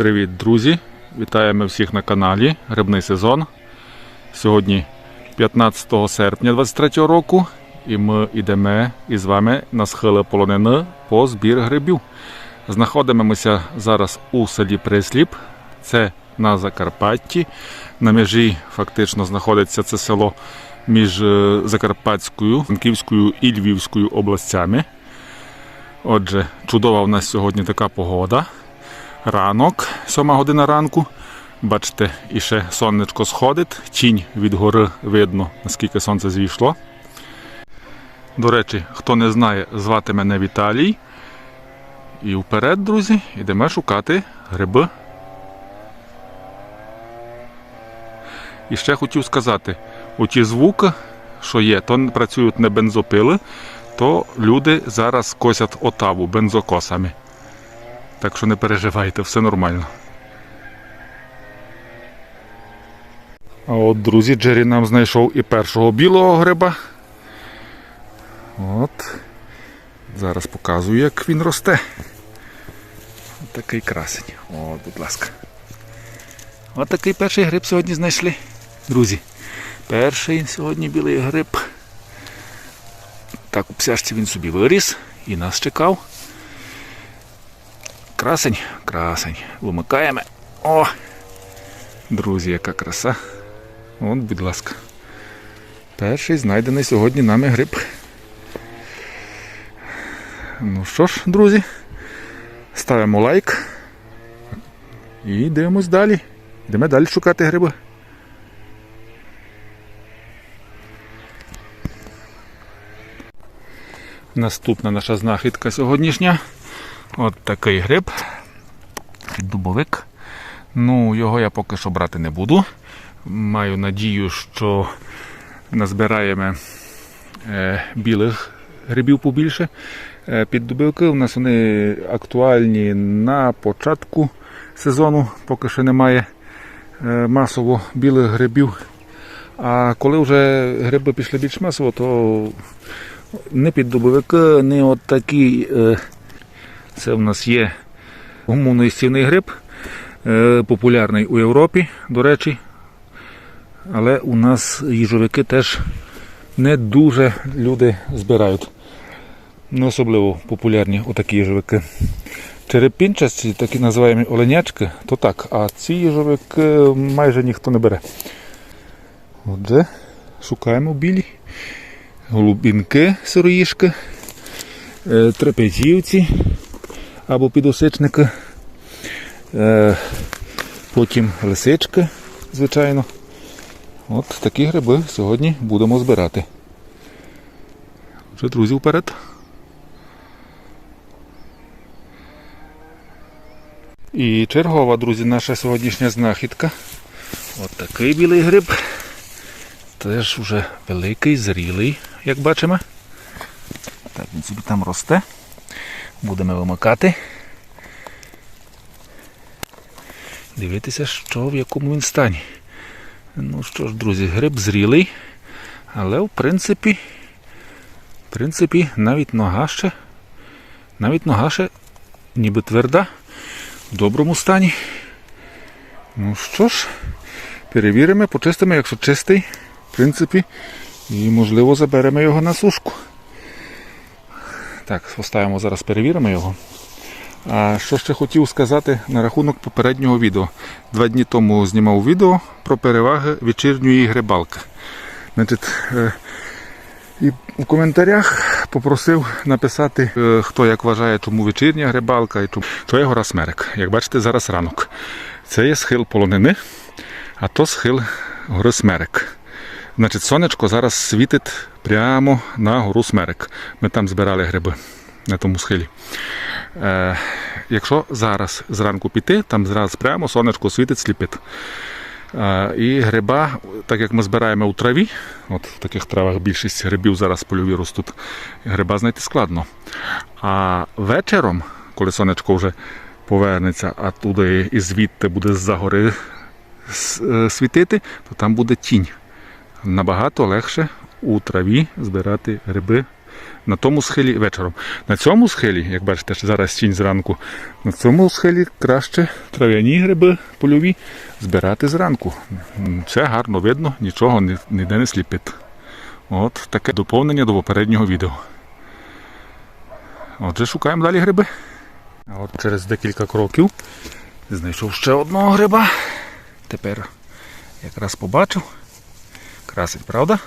Привіт, друзі! Вітаємо всіх на каналі Грибний сезон. Сьогодні 15 серпня 23 року, і ми йдемо із вами на схили полонини по збір грибів. Знаходимося зараз у селі Присліп. Це на Закарпатті. На межі фактично знаходиться це село між е, Закарпатською, Франківською і Львівською областями. Отже, чудова в нас сьогодні така погода. Ранок, 7 година ранку. Бачите, і ще сонечко сходить, тінь від гори видно, наскільки сонце зійшло. До речі, хто не знає, звати мене Віталій. І вперед, друзі, йдемо шукати гриби. І ще хотів сказати, оті звуки, що є, то працюють не бензопили, то люди зараз косять отаву бензокосами. Так що не переживайте, все нормально. А от, друзі, Джері нам знайшов і першого білого гриба. От. Зараз показую, як він росте. Такий красень. От, будь ласка. От такий перший гриб сьогодні знайшли. Друзі. Перший сьогодні білий гриб. Так, у псяшці він собі виріс і нас чекав. Красень, красень. Вимикаємо. О! Друзі, яка краса. От, будь ласка. Перший знайдений сьогодні нами гриб. Ну що ж, друзі, ставимо лайк і дивимось далі. Йдемо далі шукати гриби. Наступна наша знахідка сьогоднішня. От такий гриб. Дубовик. Ну, його я поки що брати не буду. Маю надію, що назбираємо е, білих грибів побільше. Е, піддубивки у нас вони актуальні на початку сезону, поки що немає е, масово білих грибів. А коли вже гриби пішли більш масово, то не піддубовики, не от такі. Це в нас є гумоноїстівний гриб, е, популярний у Європі, до речі. Але у нас їжовики теж не дуже люди збирають. Не особливо популярні отакі їжовики. Черепінчасті, такі називаємо оленячки, то так, а ці їжовики майже ніхто не бере. Отже, шукаємо білі. Голубінки, сироїшки, е, трапезівці або підосичники, е, потім лисички, звичайно. От такі гриби сьогодні будемо збирати. Отже, друзі, вперед. І чергова, друзі, наша сьогоднішня знахідка. От такий білий гриб. Теж вже великий, зрілий, як бачимо. Так, він собі там росте. Будемо вимикати. Дивитися, що в якому він стані. Ну що ж, друзі, гриб зрілий, але в принципі, в принципі, навіть нога ще, навіть нога ще ніби тверда, в доброму стані. Ну що ж, перевіримо, почистимо, якщо чистий, в принципі, і можливо заберемо його на сушку. Так, поставимо зараз, перевіримо його. А що ще хотів сказати на рахунок попереднього відео. Два дні тому знімав відео про переваги вечірньої грибалки. Значить, е, і в коментарях попросив написати, е, хто як вважає, чому вечірня грибалка і чому. То є гора Смерек. Як бачите, зараз ранок. Це є схил полонини, а то схил гори Смерек. Значить, сонечко зараз світить прямо на гору Смерек. Ми там збирали гриби на тому схилі. Е, якщо зараз зранку піти, там зразу прямо сонечко світить, сліпить. Е, і гриба, так як ми збираємо у траві, от в таких травах більшість грибів зараз польові ростуть, гриба знайти складно. А вечором, коли сонечко вже повернеться, а туди і звідти буде з-за гори е, світити, то там буде тінь. Набагато легше у траві збирати гриби На тому схилі вечором. На цьому схилі, як бачите, зараз тінь зранку, на цьому схилі краще трав'яні гриби польові збирати зранку. Це гарно видно, нічого ніде не сліпить. От таке доповнення до попереднього відео. Отже, шукаємо далі гриби. А от через декілька кроків знайшов ще одного гриба. Тепер якраз побачив. Красить, правда?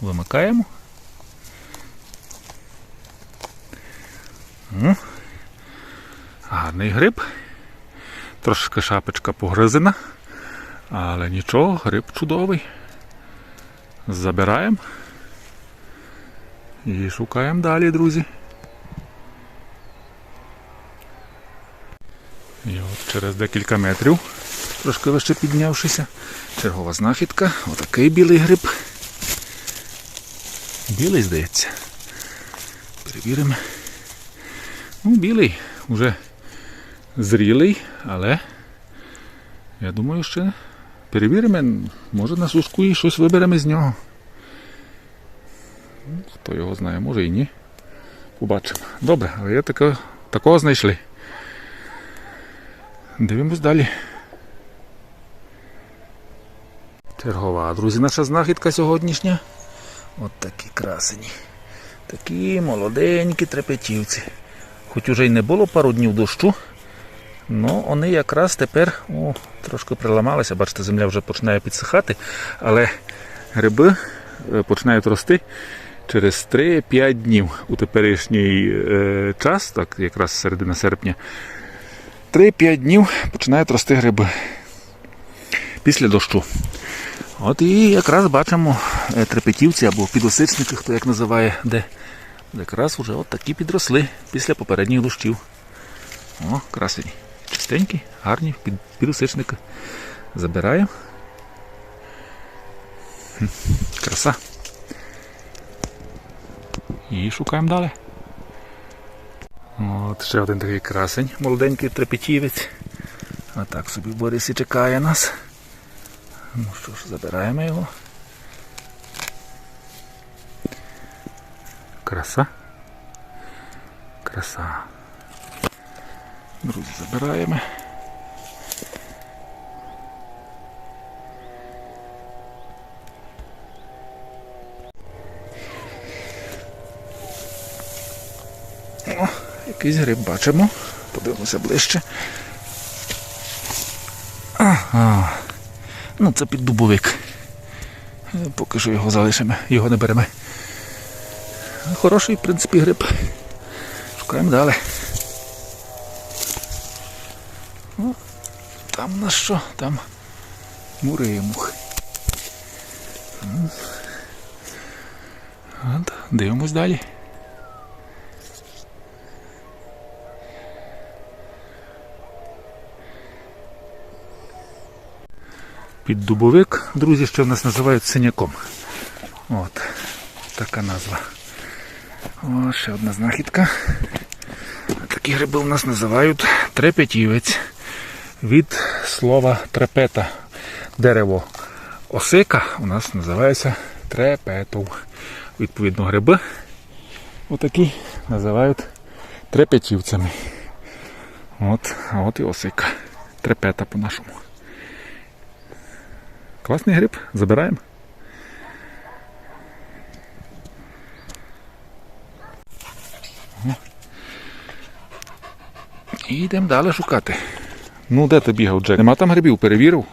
Вимикаємо. М. Гарний гриб. Трошки шапочка погризена. Але нічого, гриб чудовий. Забираємо. І шукаємо далі, друзі. І от через декілька метрів, трошки вище піднявшися, чергова знахідка. Отакий білий гриб. Білий, здається. Перевіримо. Ну, білий, вже зрілий, але я думаю, ще перевіримо, може на сушку і щось виберемо з нього. Ну, Хто його знає, може і ні. Побачимо. Добре, але я таке, такого знайшли. Дивимось далі. Чергова, друзі, наша знахідка сьогоднішня. От такі красені. Такі молоденькі трепетівці. Хоч уже й не було пару днів дощу, але вони якраз тепер о, трошки приламалися. Бачите, земля вже починає підсихати, але гриби е, починають рости через 3-5 днів у теперішній е, час, так якраз середина серпня. 3-5 днів починають рости гриби після дощу. От і якраз бачимо е, трепетівці або підосичники, хто як називає, де якраз вже от такі підросли після попередніх дощів. О, красені. Чистенькі, гарні під, підосичники. Забираємо. Краса. І шукаємо далі. От ще один такий красень, молоденький трепетівець. А так собі Борис і чекає нас. Ну що ж, забираємо його. Краса. Краса. Друзі, забираємо. О, якийсь гриб бачимо. Подивимося ближче. Ага. Ну, це під дубовик. Е, Поки що його залишимо, його не беремо. Хороший, в принципі, гриб. Шукаємо далі. О, там у нас що? Там муримух. М. От, дивимось далі. Піддубовик, друзі, що в нас називають синяком. От, така назва. О, ще одна знахідка. Такі гриби у нас називають трепетівець. Від слова трепета. Дерево осика у нас називається трепетов. Відповідно, гриби отакі називають трепетівцями. От, а от і осика. Трепета по-нашому. Класний гриб, забираємо. І йдемо далі шукати. Ну, де ти бігав, Джек? Нема там грибів, перевірив.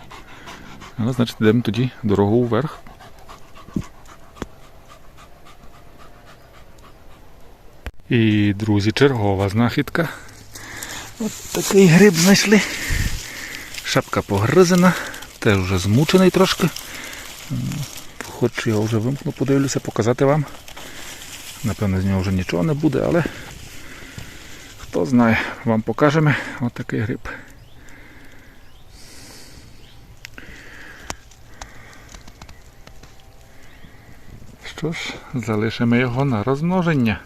Але, значить, йдемо тоді дорогу вверх. І, друзі, чергова знахідка. От такий гриб знайшли. Шапка погризена, теж вже змучений трошки. Хоч його вже вимкну, подивлюся, показати вам. Напевно, з нього вже нічого не буде, але хто знає, вам покажемо отакий гриб. Що ж, залишимо його на розмноження.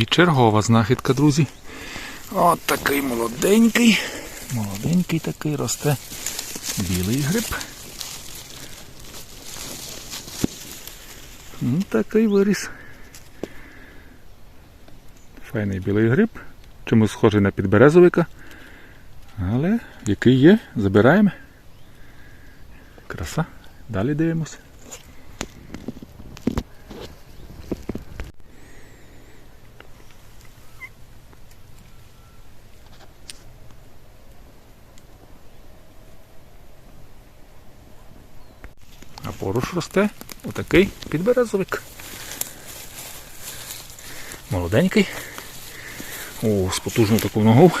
І чергова знахідка, друзі. От такий молоденький. Молоденький такий росте. Білий гриб. Ну, такий виріс. Файний білий гриб. Чомусь схожий на підберезовика. Але який є, забираємо. Краса. Далі дивимося. А поруч росте отакий підберезовик. Молоденький. О, з потужну таку ногу.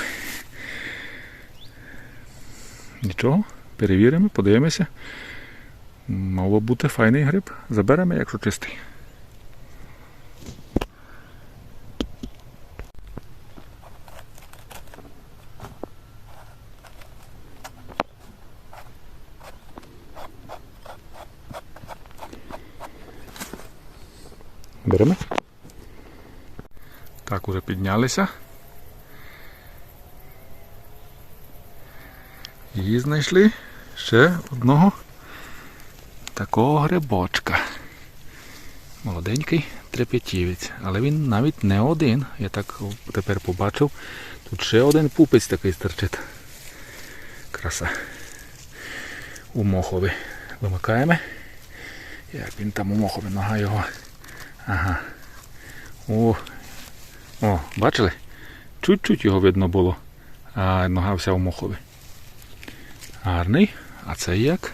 Нічого, перевіримо, подивимося. Мало бути файний гриб. Заберемо, якщо чистий. Беремо. Так, уже піднялися. І знайшли ще одного такого грибочка. Молоденький трепетівець, але він навіть не один. Я так тепер побачив. Тут ще один пупець такий стерчить. Краса. У мохові. Вимикаємо. Як він там у мохові, нога його. Ага. О, о, бачили? Чуть-чуть його видно було, а нога вся в мохові. Гарний. А це як?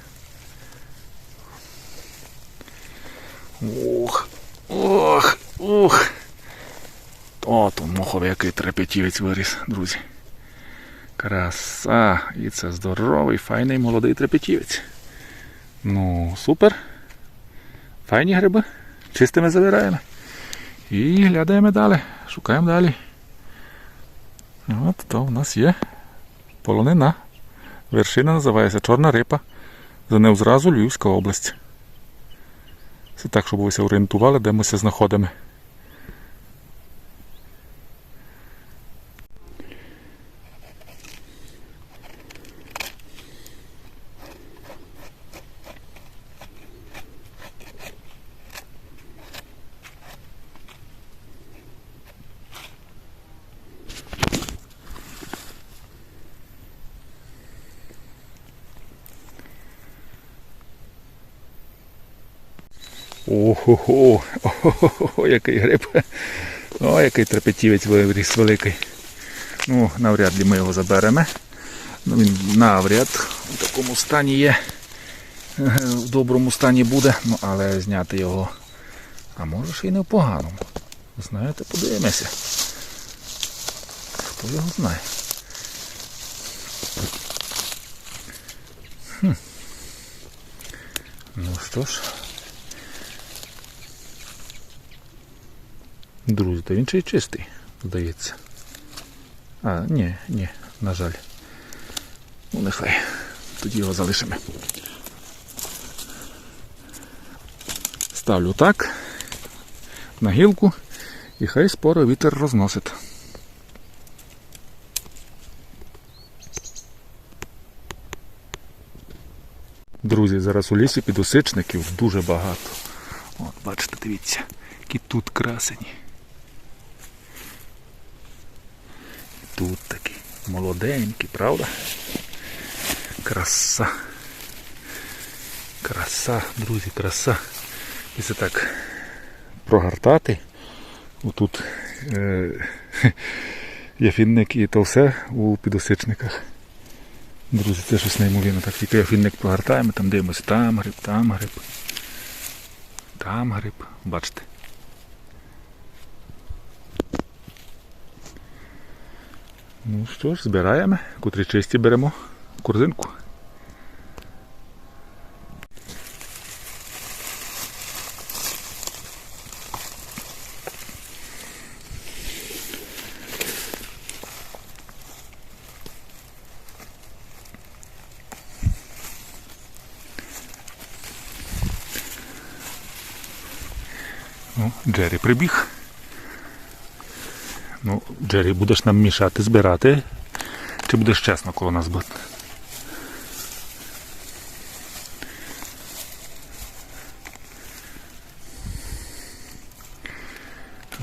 Ох, ох, ох. От у моховий який трепетівець виріс, друзі. Краса. І це здоровий, файний молодий трепетівець. Ну, супер. Файні гриби. Чистими забираємо. І глядаємо далі. Шукаємо далі. От то в нас є полонина. Вершина називається Чорна Рипа. За нею зразу Львівська область. Це так, щоб ви орієнтували, де ми знаходимо. Ого, ого, який гриб. О, який трепетівець виріс великий. Ну, навряд ли ми його заберемо. Ну, Він навряд в такому стані є. В доброму стані буде, ну, але зняти його. А може ще й не в поганому. Знаєте, подивимося. Хто його знає. Хм. Ну що ж. Друзі, то він ще й чистий, здається. А, ні, ні, на жаль. Ну нехай. Тоді його залишимо. Ставлю так на гілку і хай споро вітер розносить. Друзі, зараз у лісі підосичників дуже багато. От, бачите, дивіться, які тут красені. Тут такі молоденькі, правда? Краса. Краса, друзі, краса. Це так прогортати. Отут е, яфінник і то все у підосичниках. Друзі, це щось неймовірно. Так тільки яфінник прогортаємо, там дивимося, там гриб, там гриб. Там гриб. Бачите. Ну що ж, збираємо, котрі чисті беремо корзинку. Ну, Джері прибіг. Джері, будеш нам мішати збирати? Чи будеш чесно коло нас бути?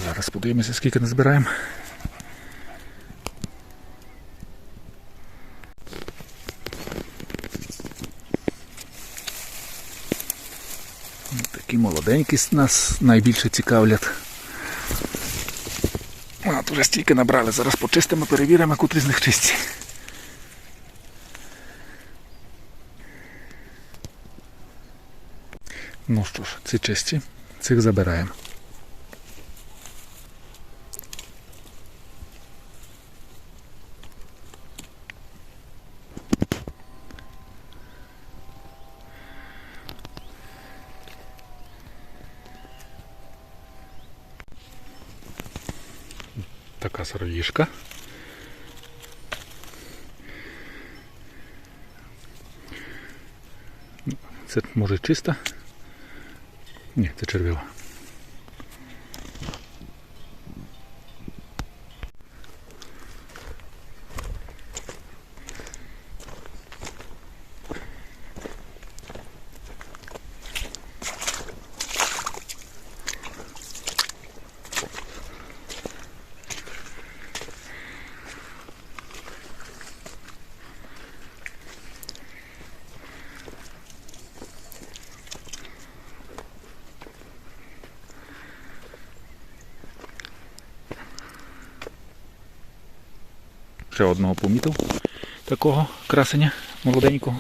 Зараз подивимося, скільки назбираємо. Такі молоденькі нас найбільше цікавлять. Вже стільки набрали. Зараз почистимо, перевіримо, котрі з них чисті. Ну що ж, ці чисті, цих забираємо. Така сироїжка. Це може чиста? Ні, це червива. Ще одного помітив. Такого красення молоденького.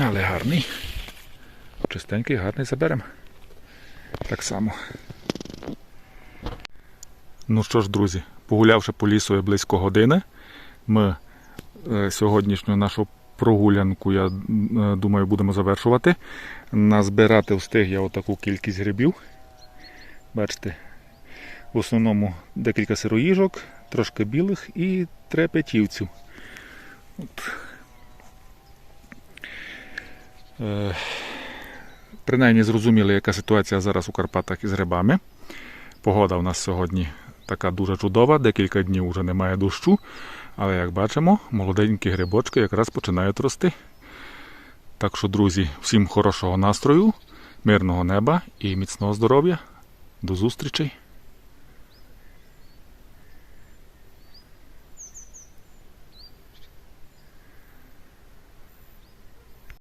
Але гарний. Чистенький, гарний заберемо. Так само. Ну що ж, друзі, погулявши по лісу близько години, ми е, сьогоднішню нашу прогулянку, я е, думаю, будемо завершувати. Назбирати встиг я отаку кількість грибів. Бачите, в основному декілька сироїжок, трошки білих і трепетівців. Е, принаймні зрозуміли, яка ситуація зараз у Карпатах із грибами. Погода у нас сьогодні така дуже чудова, декілька днів вже немає дощу, але як бачимо, молоденькі грибочки якраз починають рости. Так що, друзі, всім хорошого настрою, мирного неба і міцного здоров'я. До зустрічей!